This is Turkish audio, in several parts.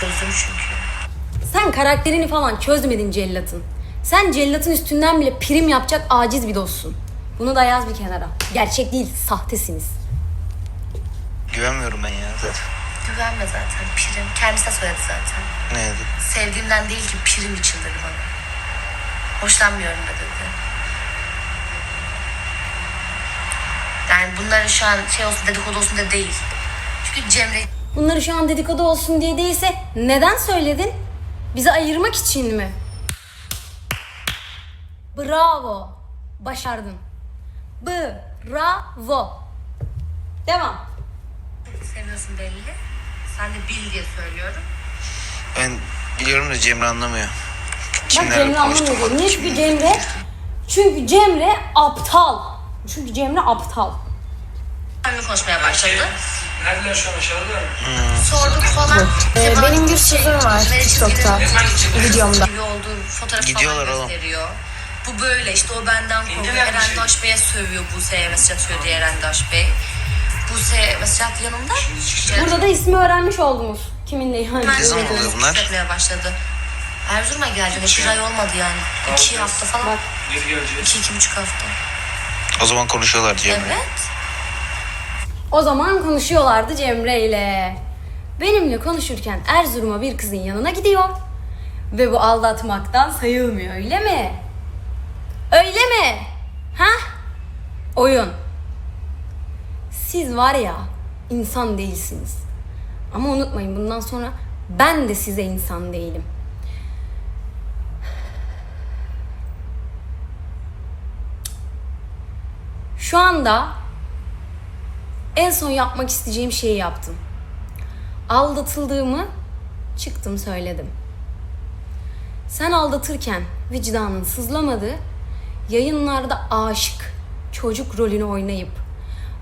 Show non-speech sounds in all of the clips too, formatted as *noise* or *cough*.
Çözdüm çünkü. Sen karakterini falan çözmedin cellatın. Sen cellatın üstünden bile prim yapacak aciz bir dostsun. Bunu da yaz bir kenara. Gerçek değil, sahtesiniz. Güvenmiyorum ben ya zaten. Güvenme zaten Pirim. Kendisi de söyledi zaten. Ne dedi? Sevdiğimden değil ki Pirim için dedi bana. Hoşlanmıyorum da dedi. Yani bunların şu an şey olsun dedikodu olsun da değil. Çünkü Cemre Bunları şu an dedikodu olsun diye değilse neden söyledin? Bizi ayırmak için mi? Bravo. Başardın. Bravo. Devam. seviyorsun belli. Sen de bil diye söylüyorum. Ben biliyorum da Cemre anlamıyor. Bak Kimlerle Cemre konuştum anlamıyor. Niye? Çünkü Cemre çünkü Cemre aptal. Çünkü Cemre aptal. Benimle konuşmaya başladı. Neredeler şu an aşağıdalar mı? Sorduk falan. Ee, benim bir sözüm var Çizginin TikTok'ta, videomda. Gibi olduğu fotoğrafı Gidiyorlar falan oğlum. gösteriyor. Bu böyle işte o benden korkuyor. Eren şey. Daş Bey'e sövüyor Buse'ye mesaj atıyor diye Eren Daş Bey. Buse mesaj attı yanımda. Burada da ismi öğrenmiş oldunuz. Kiminle yani. Ne zaman şey oluyor bunlar? başladı. Erzurum'a geldi. Bir ay olmadı yani. İki hafta falan. Bak. İki, iki buçuk hafta. O zaman konuşuyorlar Cemre. Evet. O zaman konuşuyorlardı Cemre ile. Benimle konuşurken Erzurum'a bir kızın yanına gidiyor. Ve bu aldatmaktan sayılmıyor öyle mi? Öyle mi? Ha? Oyun. Siz var ya insan değilsiniz. Ama unutmayın bundan sonra ben de size insan değilim. Şu anda en son yapmak isteyeceğim şeyi yaptım. Aldatıldığımı çıktım söyledim. Sen aldatırken vicdanın sızlamadı, yayınlarda aşık, çocuk rolünü oynayıp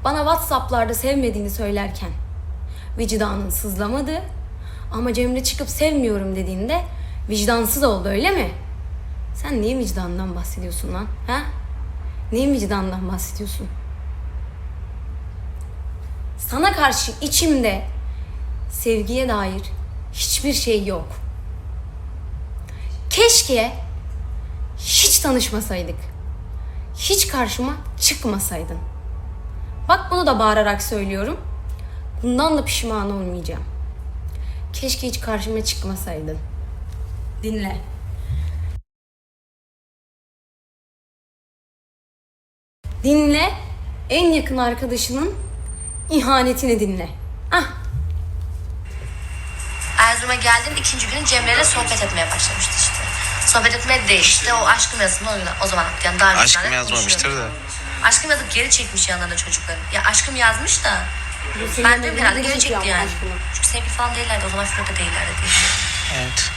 bana Whatsapp'larda sevmediğini söylerken vicdanın sızlamadı ama Cemre çıkıp sevmiyorum dediğinde vicdansız oldu öyle mi? Sen neyin vicdanından bahsediyorsun lan? Ha? Neyin vicdanından bahsediyorsun? Sana karşı içimde sevgiye dair hiçbir şey yok. Keşke hiç tanışmasaydık. Hiç karşıma çıkmasaydın. Bak bunu da bağırarak söylüyorum. Bundan da pişman olmayacağım. Keşke hiç karşıma çıkmasaydın. Dinle. Dinle. En yakın arkadaşının ihanetini dinle. Ah Erzurum'a geldim ikinci gün Cemre'yle sohbet etmeye başlamıştı işte. Sohbet etmeye de işte o aşkım yazısını o, o zaman. Yani daha Aşkım yazmamıştır da. Aşkım yazıp geri çekmiş yanlarına çocukların. Ya aşkım yazmış da. Ben diyorum herhalde geri çekti yani. Çünkü sevgili falan değillerdi. O zaman flörte değillerdi diye. Evet.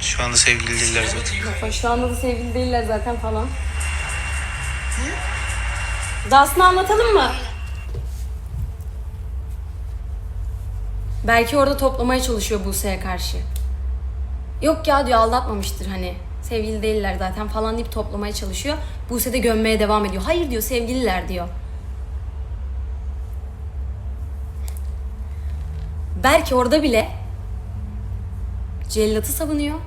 Şu anda sevgili değiller zaten. Şu anda da sevgili değiller zaten falan. Dahasını anlatalım mı? Belki orada toplamaya çalışıyor Buse'ye karşı. Yok ya diyor aldatmamıştır hani. Sevgili değiller zaten falan deyip toplamaya çalışıyor. Buse de gömmeye devam ediyor. Hayır diyor sevgililer diyor. Belki orada bile cellatı savunuyor.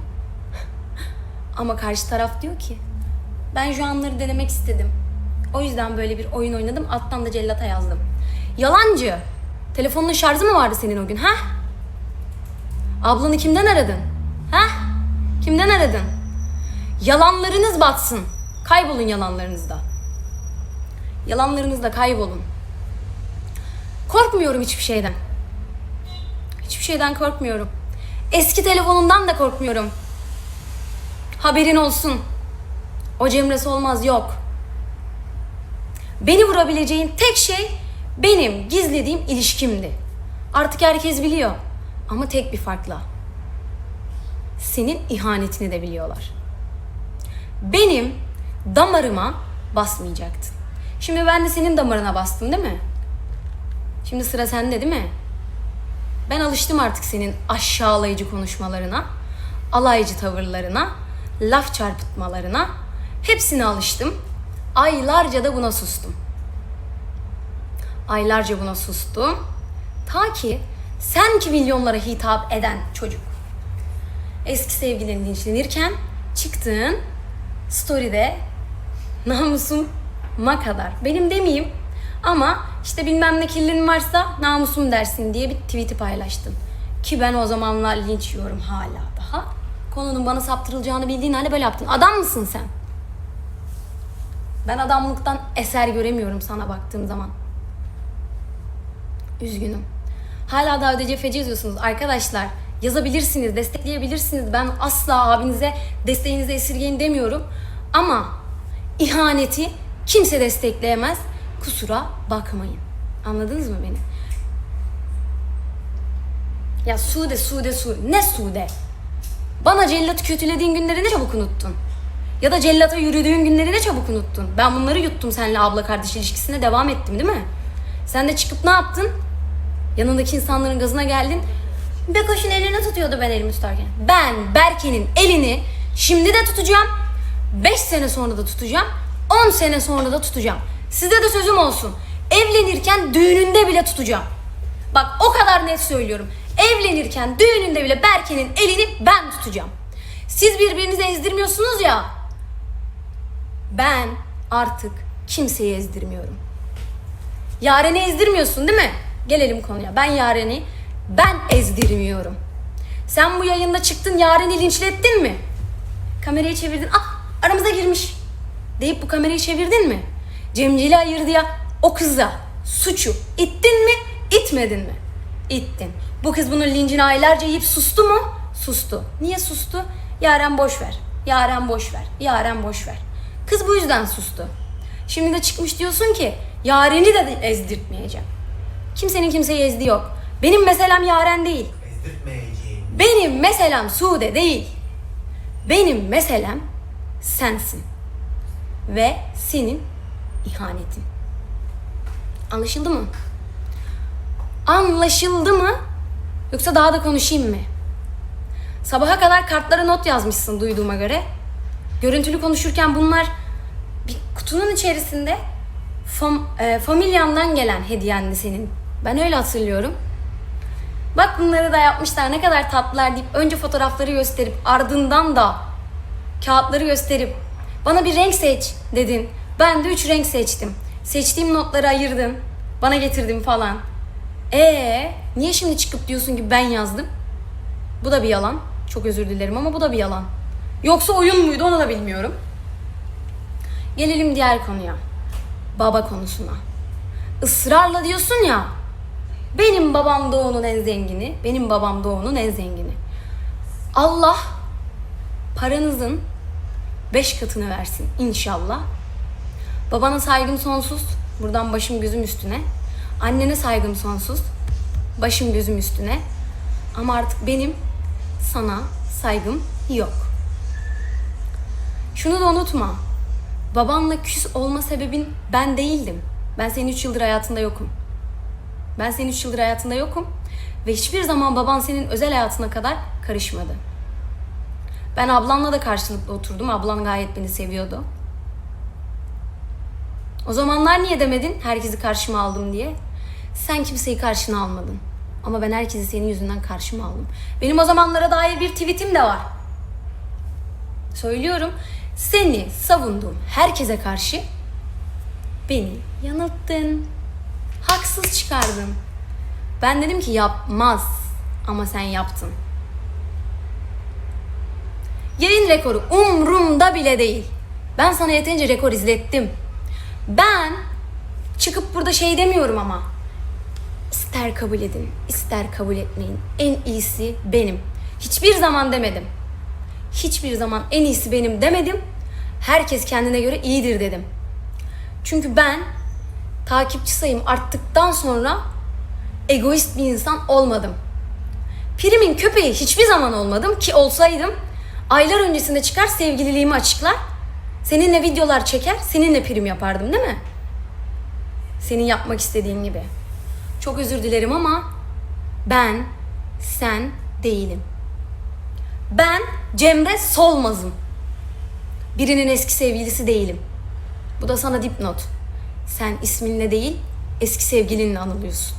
Ama karşı taraf diyor ki ben şu anları denemek istedim. O yüzden böyle bir oyun oynadım. Alttan da cellata yazdım. Yalancı. Telefonun şarjı mı vardı senin o gün ha? Ablanı kimden aradın? Ha? Kimden aradın? Yalanlarınız batsın. Kaybolun yalanlarınızda. Yalanlarınızda kaybolun. Korkmuyorum hiçbir şeyden. Hiçbir şeyden korkmuyorum. Eski telefonundan da korkmuyorum. Haberin olsun. O Cemre'si olmaz yok. Beni vurabileceğin tek şey benim gizlediğim ilişkimdi. Artık herkes biliyor. Ama tek bir farkla. Senin ihanetini de biliyorlar. Benim damarıma basmayacaktın. Şimdi ben de senin damarına bastım değil mi? Şimdi sıra sende değil mi? Ben alıştım artık senin aşağılayıcı konuşmalarına, alaycı tavırlarına, laf çarpıtmalarına. Hepsine alıştım. Aylarca da buna sustum. Aylarca buna sustum. Ta ki Sen ki milyonlara hitap eden çocuk. Eski sevgilin linçlenirken çıktığın story'de namusuma kadar. Benim demeyeyim ama işte bilmem ne kirlin varsa namusum dersin diye bir tweet'i paylaştın. Ki ben o zamanlar linç yiyorum hala daha. Konunun bana saptırılacağını bildiğin halde böyle yaptın. Adam mısın sen? Ben adamlıktan eser göremiyorum sana baktığım zaman. Üzgünüm. Hala da ödece feci yazıyorsunuz. Arkadaşlar yazabilirsiniz, destekleyebilirsiniz. Ben asla abinize desteğinizi esirgeyin demiyorum. Ama ihaneti kimse destekleyemez. Kusura bakmayın. Anladınız mı beni? Ya Sude, Sude, Sude. Ne Sude? Bana cellatı kötülediğin günleri ne çabuk unuttun? Ya da cellata yürüdüğün günleri ne çabuk unuttun? Ben bunları yuttum seninle abla kardeş ilişkisine devam ettim değil mi? Sen de çıkıp ne yaptın? Yanındaki insanların gazına geldin. Bekoş'un elini tutuyordu ben elimi tutarken. Ben Berke'nin elini şimdi de tutacağım. 5 sene sonra da tutacağım. 10 sene sonra da tutacağım. Size de sözüm olsun. Evlenirken düğününde bile tutacağım. Bak o kadar net söylüyorum. Evlenirken düğününde bile Berke'nin elini ben tutacağım. Siz birbirinizi ezdirmiyorsunuz ya. Ben artık kimseyi ezdirmiyorum. Yaren'i ezdirmiyorsun değil mi? Gelelim konuya. Ben Yaren'i ben ezdirmiyorum. Sen bu yayında çıktın Yaren'i linçlettin mi? Kamerayı çevirdin. Ah aramıza girmiş. Deyip bu kamerayı çevirdin mi? Cemcili ayırdı ya o kıza suçu ittin mi? itmedin mi? İttin. Bu kız bunun lincini aylarca yiyip sustu mu? Sustu. Niye sustu? Yaren boş ver. Yaren boş ver. Yaren boş ver. Kız bu yüzden sustu. Şimdi de çıkmış diyorsun ki Yaren'i de ezdirtmeyeceğim. Kimsenin kimseyi ezdiği yok. Benim meselem Yaren değil. Ezdirtmeyeceğim. Benim meselem Sude değil. Benim meselem sensin. Ve senin ihanetin. Anlaşıldı mı? Anlaşıldı mı? Yoksa daha da konuşayım mı? Sabaha kadar kartlara not yazmışsın duyduğuma göre. Görüntülü konuşurken bunlar bir kutunun içerisinde fam, e, familyandan gelen hediyendi senin. Ben öyle hatırlıyorum. Bak bunları da yapmışlar ne kadar tatlılar deyip önce fotoğrafları gösterip ardından da kağıtları gösterip bana bir renk seç dedin. Ben de üç renk seçtim. Seçtiğim notları ayırdım. Bana getirdim falan. Ee, niye şimdi çıkıp diyorsun ki ben yazdım? Bu da bir yalan. Çok özür dilerim ama bu da bir yalan. Yoksa oyun muydu onu da bilmiyorum. Gelelim diğer konuya. Baba konusuna. Israrla diyorsun ya. Benim babam doğunun en zengini. Benim babam doğunun en zengini. Allah paranızın beş katını versin inşallah. Babana saygım sonsuz. Buradan başım gözüm üstüne. Annene saygım sonsuz. Başım gözüm üstüne. Ama artık benim sana saygım yok. Şunu da unutma. Babanla küs olma sebebin ben değildim. Ben senin 3 yıldır hayatında yokum. Ben senin 3 yıldır hayatında yokum. Ve hiçbir zaman baban senin özel hayatına kadar karışmadı. Ben ablanla da karşılıklı oturdum. Ablan gayet beni seviyordu. O zamanlar niye demedin herkesi karşıma aldım diye? Sen kimseyi karşına almadın. Ama ben herkesi senin yüzünden karşıma aldım. Benim o zamanlara dair bir tweetim de var. Söylüyorum. Seni savunduğum herkese karşı beni yanılttın. Haksız çıkardın. Ben dedim ki yapmaz ama sen yaptın. Yayın rekoru umrumda bile değil. Ben sana yeterince rekor izlettim. Ben çıkıp burada şey demiyorum ama. İster kabul edin, ister kabul etmeyin. En iyisi benim. Hiçbir zaman demedim. Hiçbir zaman en iyisi benim demedim. Herkes kendine göre iyidir dedim. Çünkü ben takipçi sayım arttıktan sonra egoist bir insan olmadım. Primin köpeği hiçbir zaman olmadım ki olsaydım aylar öncesinde çıkar sevgililiğimi açıklar. Seninle videolar çeker, seninle prim yapardım değil mi? Senin yapmak istediğin gibi. Çok özür dilerim ama ben sen değilim. Ben Cemre Solmaz'ım. Birinin eski sevgilisi değilim. Bu da sana dipnot. Sen isminle değil, eski sevgilinle anılıyorsun.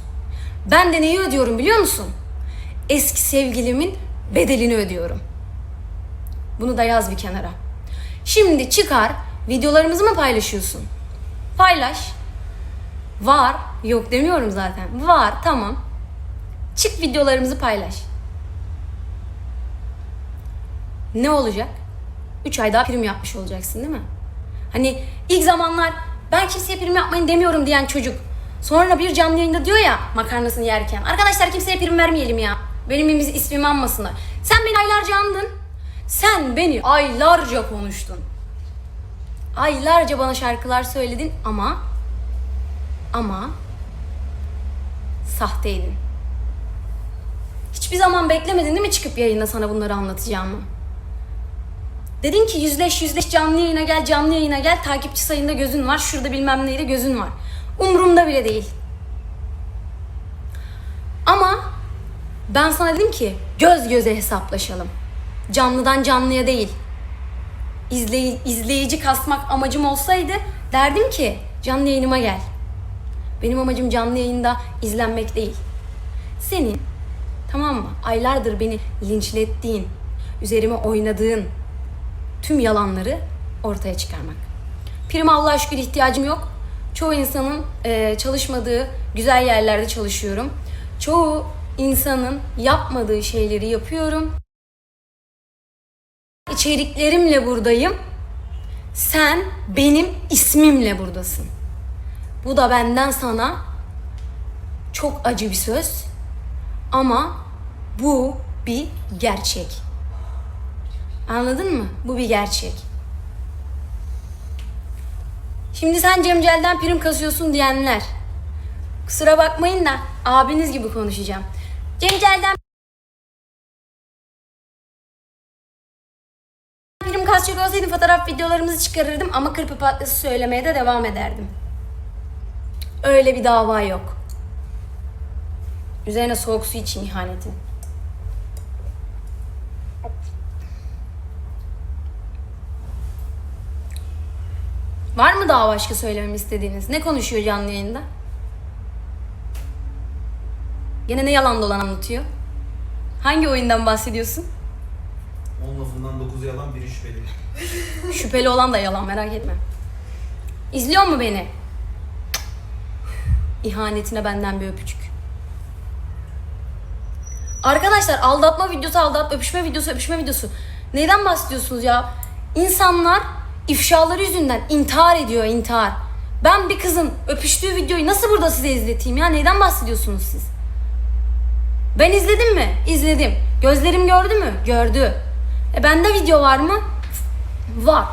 Ben de neyi ödüyorum biliyor musun? Eski sevgilimin bedelini ödüyorum. Bunu da yaz bir kenara. Şimdi çıkar videolarımızı mı paylaşıyorsun? Paylaş. Var. Yok demiyorum zaten. Var tamam. Çık videolarımızı paylaş. Ne olacak? 3 ay daha prim yapmış olacaksın değil mi? Hani ilk zamanlar ben kimseye prim yapmayın demiyorum diyen çocuk. Sonra bir canlı yayında diyor ya makarnasını yerken. Arkadaşlar kimseye prim vermeyelim ya. Benim ismimi anmasınlar. Sen beni aylarca andın. Sen beni aylarca konuştun. Aylarca bana şarkılar söyledin ama ama sahteydin. Hiçbir zaman beklemedin değil mi çıkıp yayında sana bunları anlatacağımı? Dedin ki yüzleş yüzleş canlı yayına gel canlı yayına gel takipçi sayında gözün var şurada bilmem neyde gözün var. Umurumda bile değil. Ama ben sana dedim ki göz göze hesaplaşalım. Canlıdan canlıya değil. İzley izleyici kasmak amacım olsaydı derdim ki canlı yayınıma gel. Benim amacım canlı yayında izlenmek değil. Senin tamam mı? Aylardır beni linçlettiğin, üzerime oynadığın tüm yalanları ortaya çıkarmak. Prim Allah'a şükür ihtiyacım yok. Çoğu insanın eee, çalışmadığı güzel yerlerde çalışıyorum. Çoğu insanın yapmadığı şeyleri yapıyorum. İçeriklerimle buradayım. Sen benim ismimle buradasın. Bu da benden sana çok acı bir söz. Ama bu bir gerçek. Anladın mı? Bu bir gerçek. Şimdi sen Cemcel'den prim kasıyorsun diyenler. Kusura bakmayın da abiniz gibi konuşacağım. Cemcel'den prim kasacak olsaydım fotoğraf videolarımızı çıkarırdım ama kırpı patlası söylemeye de devam ederdim. Öyle bir dava yok. Üzerine soğuk su için ihanetin. Var mı daha başka söylememi istediğiniz? Ne konuşuyor canlı yayında? Gene ne yalan dolan anlatıyor? Hangi oyundan bahsediyorsun? 10 lafından 9 yalan, biri şüpheli. *laughs* Şüpheli olan da yalan merak etme. İzliyor mu beni? İhanetine benden bir öpücük. Arkadaşlar aldatma videosu aldat, öpüşme videosu, öpüşme videosu. Neyden bahsediyorsunuz ya? İnsanlar ifşaları yüzünden intihar ediyor, intihar. Ben bir kızın öpüştüğü videoyu nasıl burada size izleteyim ya? Neyden bahsediyorsunuz siz? Ben izledim mi? İzledim. Gözlerim gördü mü? Gördü. E bende video var mı? Var.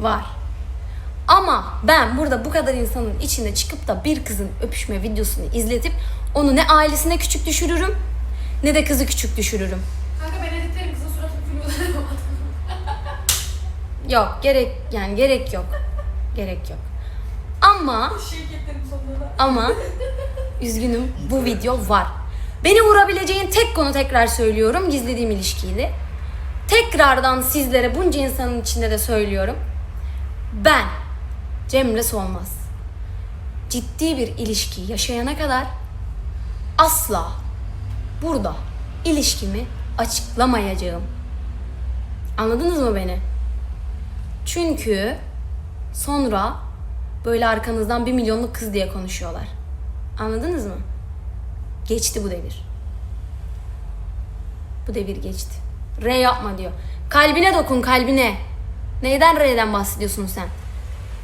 Var. Ama ben burada bu kadar insanın içinde çıkıp da bir kızın öpüşme videosunu izletip onu ne ailesine küçük düşürürüm ne de kızı küçük düşürürüm. Yok gerek yani gerek yok. Gerek yok. Ama Şirketlerin sonunda da. ama üzgünüm bu video var. Beni vurabileceğin tek konu tekrar söylüyorum gizlediğim ilişkiydi. Tekrardan sizlere bunca insanın içinde de söylüyorum. Ben Cemre Solmaz ciddi bir ilişki yaşayana kadar asla burada ilişkimi açıklamayacağım. Anladınız mı beni? Çünkü sonra böyle arkanızdan bir milyonluk kız diye konuşuyorlar. Anladınız mı? Geçti bu devir. Bu devir geçti. R yapma diyor. Kalbine dokun kalbine. Neyden R'den bahsediyorsun sen?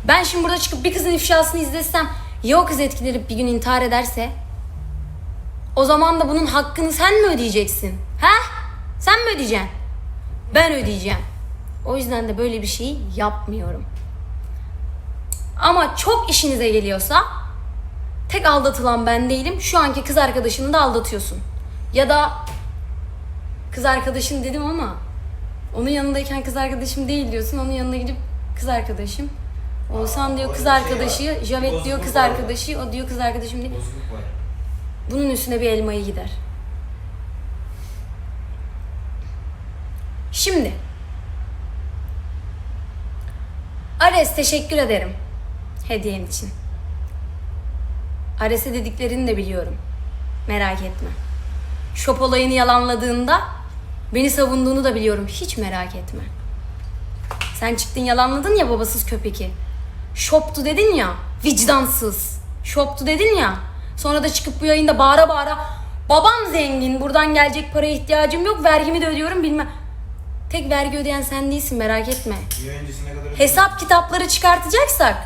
Ben şimdi burada çıkıp bir kızın ifşasını izlesem ya o kız etkilenip bir gün intihar ederse? O zaman da bunun hakkını sen mi ödeyeceksin? He? Sen mi ödeyeceksin? Ben ödeyeceğim. O yüzden de böyle bir şeyi yapmıyorum. Ama çok işinize geliyorsa tek aldatılan ben değilim. Şu anki kız arkadaşını da aldatıyorsun. Ya da kız arkadaşın dedim ama onun yanındayken kız arkadaşım değil diyorsun. Onun yanına gidip kız arkadaşım. Oğuzhan diyor kız şey arkadaşı. Javet diyor kız arkadaşı, o diyor kız arkadaşım değil. Bunun üstüne bir elmayı gider. Şimdi. Ares teşekkür ederim. Hediyen için. Ares'e dediklerini de biliyorum. Merak etme. Şop olayını yalanladığında beni savunduğunu da biliyorum. Hiç merak etme. Sen çıktın yalanladın ya babasız köpeki. Şoptu dedin ya. Vicdansız. Şoptu dedin ya. Sonra da çıkıp bu yayında bağıra bağıra babam zengin buradan gelecek paraya ihtiyacım yok vergimi de ödüyorum bilmem. Tek vergi ödeyen sen değilsin merak etme. Bir öncesine kadar Hesap kitapları çıkartacaksak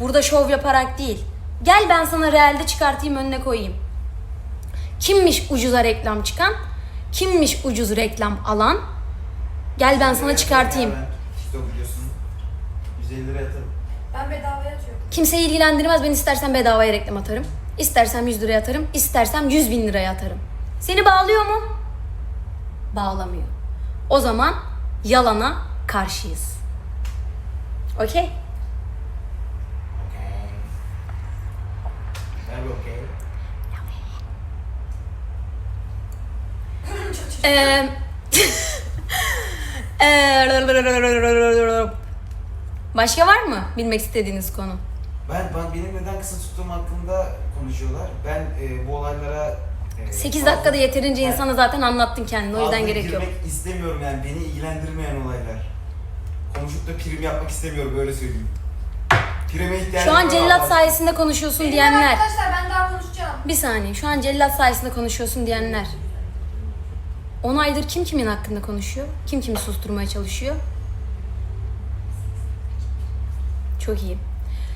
burada şov yaparak değil. Gel ben sana realde çıkartayım önüne koyayım. Kimmiş ucuza reklam çıkan? Kimmiş ucuz reklam alan? Gel ben sana çıkartayım. Ben TikTok videosunu 150 lira yatarım. Ben bedavaya atıyorum. Kimseyi ilgilendirmez ben istersen bedavaya reklam atarım. İstersem 100 liraya atarım. istersem 100 bin liraya atarım. Seni bağlıyor mu? Bağlamıyor. O zaman yalana karşıyız. Okey? *laughs* Başka var mı bilmek istediğiniz konu? Ben, ben benim neden kısa tuttuğum hakkında konuşuyorlar. Ben e, bu olaylara... e, 8 fazla- dakikada yeterince Yani insana zaten anlattın kendini o yüzden gerek yok. istemiyorum yani beni ilgilendirmeyen olaylar. Konuşup da prim yapmak istemiyorum böyle söyleyeyim. Prime ihtiyacım Şu an var cellat ama- sayesinde konuşuyorsun Benim diyenler. Arkadaşlar ben daha konuşacağım. Bir saniye. Şu an cellat sayesinde konuşuyorsun diyenler. 10 aydır kim kimin hakkında konuşuyor? Kim kimi susturmaya çalışıyor? Çok iyi.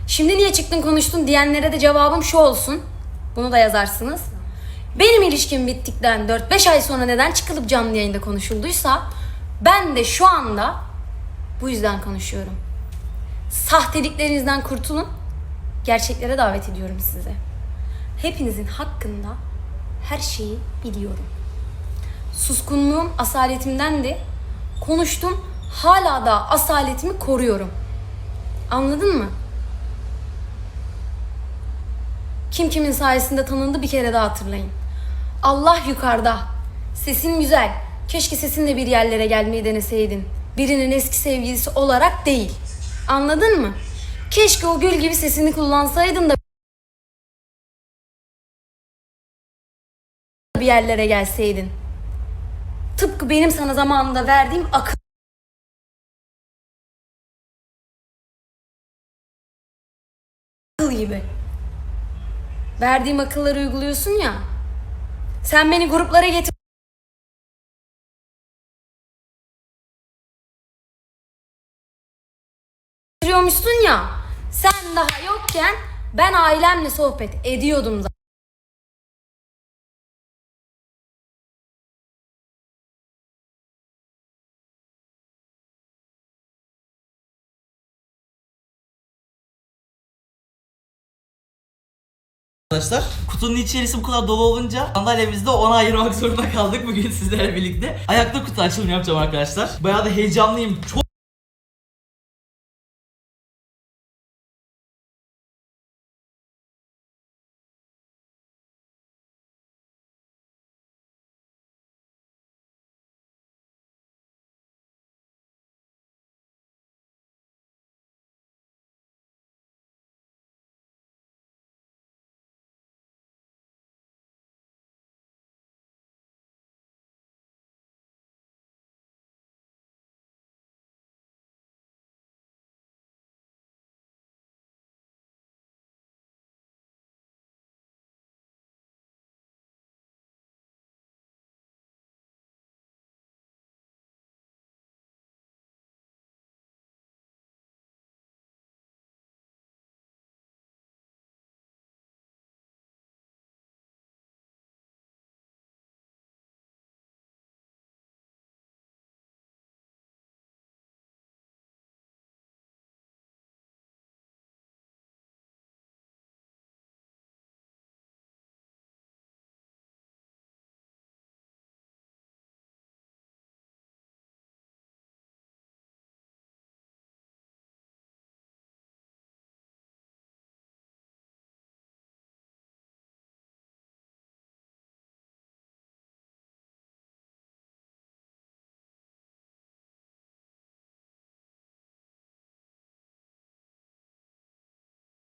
Şimdi niye çıktın konuştun diyenlere de cevabım şu olsun. Bunu da yazarsınız. Benim ilişkim bittikten 4-5 ay sonra neden çıkılıp canlı yayında konuşulduysa ben de şu anda bu yüzden konuşuyorum. Sahteleriklerinizden kurtulun. Gerçeklere davet ediyorum size. Hepinizin hakkında her şeyi biliyorum. Suskunluğum asaletimdendi. Konuştum. Hala da asaletimi koruyorum. Anladın mı? Kim kimin sayesinde tanındı bir kere daha hatırlayın. Allah yukarıda. Sesin güzel. Keşke sesinle bir yerlere gelmeyi deneseydin. Birinin eski sevgilisi olarak değil. Anladın mı? Keşke o gül gibi sesini kullansaydın da bir yerlere gelseydin. Tıpkı benim sana zamanında verdiğim akıl gibi. Verdiğim akılları uyguluyorsun ya. Sen beni gruplara getir ya. Sen daha yokken ben ailemle sohbet ediyordum zaten. Arkadaşlar kutunun içerisi bu kadar dolu olunca sandalyemizde ona ayırmak zorunda kaldık bugün sizlerle birlikte. Ayakta kutu açılımı yapacağım arkadaşlar. Bayağı da heyecanlıyım. Çok